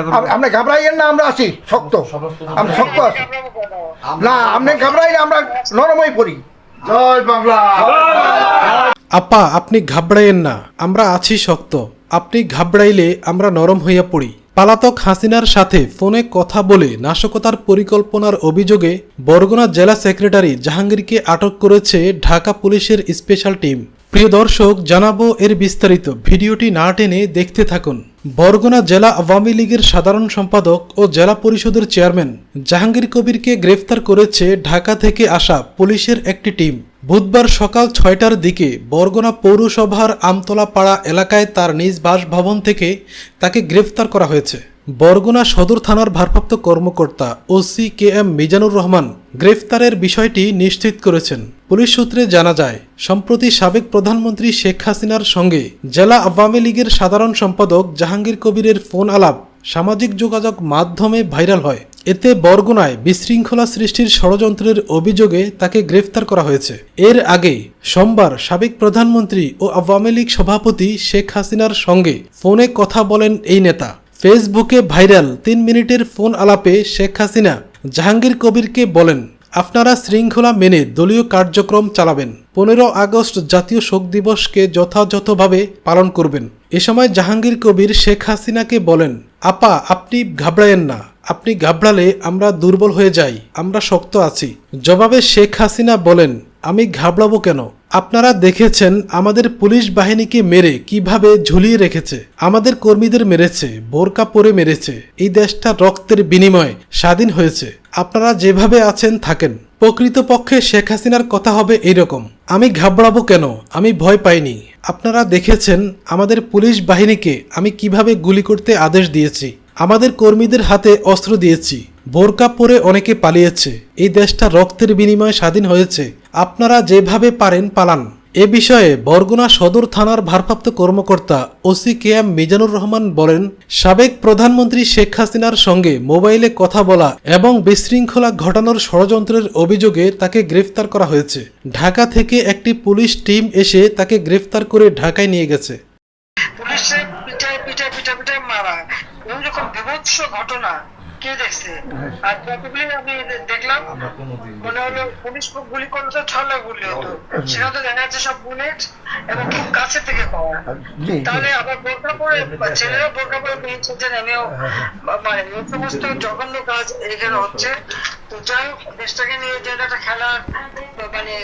Up- আপনি ঘাবড়াইয়েন না আমরা আছি শক্ত। আমরা শক্ত আছি। না আপনি ঘাবড়াই না আমরা নরমই পড়ি। জয় বাংলা। আপা আপনি ঘাবড়াইয়েন না আমরা আছি শক্ত। আপনি ঘাবড়াইলে আমরা নরম হইয়া পড়ি। পালাতক হাসিনার সাথে ফোনে কথা বলে নাশকতার পরিকল্পনার অভিযোগে বরগুনা জেলা সেক্রেটারি জাহাঙ্গীরকে আটক করেছে ঢাকা পুলিশের স্পেশাল টিম। প্রিয় দর্শক জানাব এর বিস্তারিত। ভিডিওটি না টেনে দেখতে থাকুন। বরগুনা জেলা আওয়ামী লীগের সাধারণ সম্পাদক ও জেলা পরিষদের চেয়ারম্যান জাহাঙ্গীর কবিরকে গ্রেফতার করেছে ঢাকা থেকে আসা পুলিশের একটি টিম। বুধবার সকাল ছয়টার দিকে বরগুনা পৌরসভার আমতলা পাড়া এলাকায় তার নিজ বাসভবন থেকে তাকে গ্রেফতার করা হয়েছে। বরগুনা সদর থানার ভারপ্রাপ্ত কর্মকর্তা OC K M Mizanur Rahman গ্রেফতারের বিষয়টি নিশ্চিত করেছেন। পুলিশ সূত্রে জানা যায়, সম্প্রতি সাবেক প্রধানমন্ত্রী শেখ হাসিনার সঙ্গে জেলা আওয়ামী লীগের সাধারণ সম্পাদক জাহাঙ্গীর কবিরের ফোন আলাপ সামাজিক যোগাযোগ মাধ্যমে ভাইরাল হয়। এতে বরগুনায় বিশৃঙ্খলা সৃষ্টির ষড়যন্ত্রের অভিযোগে তাকে গ্রেফতার করা হয়েছে। এর আগে সোমবার সাবেক প্রধানমন্ত্রী ও আওয়ামী লীগ সভাপতি শেখ হাসিনার সঙ্গে ফোনে কথা বলেন এই নেতা। ফেসবুকে ভাইরাল তিন মিনিটের ফোন আলাপে শেখ হাসিনা জাহাঙ্গীর কবিরকে বলেন আপনারা শৃঙ্খলা মেনে দলীয় কার্যক্রম চালাবেন। পনেরো আগস্ট জাতীয় শোক দিবসকে যথাযথভাবে পালন করবেন। এ সময় জাহাঙ্গীর কবির শেখ হাসিনাকে বলেন, আপা, আপনি ঘাবড়ায়েন না। আপনি ঘাবড়ালে আমরা দুর্বল হয়ে যাই, আমরা শক্ত আছি। জবাবে শেখ হাসিনা বলেন আমি ঘাবড়াবো কেন? আপনারা দেখেছেন আমাদের পুলিশ বাহিনীকে মেরে কীভাবে ঝুলিয়ে রেখেছে। আমাদের কর্মীদের মেরেছে, বোরকা পরে মেরেছে। এই দেশটা রক্তের বিনিময়ে স্বাধীন হয়েছে। আপনারা যেভাবে আছেন, থাকেন। প্রকৃতপক্ষে শেখ হাসিনার কথা হবে এইরকম। আমি ঘাবড়াবো কেন? আমি ভয় পাইনি। আপনারা দেখেছেন আমাদের পুলিশ বাহিনীকে আমি কীভাবে গুলি করতে আদেশ দিয়েছি। আমাদের কর্মীদের হাতে অস্ত্র দিয়েছি। বোরকা পরে অনেকে পালিয়েছে। এই দেশটা রক্তের বিনিময়ে স্বাধীন হয়েছে। আপনারা যেভাবে পারেন, পালান। এ বিষয়ে বরগুনা সদর থানার ভারপ্রাপ্ত কর্মকর্তা OC K M Mizanur Rahman বলেন, সাবেক প্রধানমন্ত্রী শেখ হাসিনার সঙ্গে মোবাইলে কথা বলা এবং বিশৃঙ্খলা ঘটানোর ষড়যন্ত্রের অভিযোগে তাকে গ্রেফতার করা হয়েছে। ঢাকা থেকে একটি পুলিশ টিম এসে তাকে গ্রেফতার করে ঢাকায় নিয়ে গেছে। মারা। ঘটনা। কে দেখছে? আর যতগুলি আমি দেখলাম মনে হলো পুলিশ খুব গুলি করলে তো ছলে গুলি হতো। তো দেখা যাচ্ছে সব বুলেট এবং খুব কাছে থেকে পাওয়া। তাহলে আবার বোরকা পরে ছেলেরা বোরকা পরে বেরিয়েছে নেমেও মানে এই সমস্ত জঘন্য কাজ এখানে হচ্ছে। তো যাই হোক দেশটাকে নিয়ে যে একটা খেলার মানে যে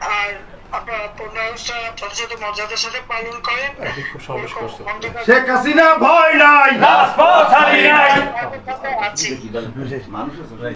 আর আপনারা পনেরো আগস্টটা যথাযথ মর্যাদার সাথে পালন করেন। শেখ হাসিনা ভয় নাই। আছি। মানুষ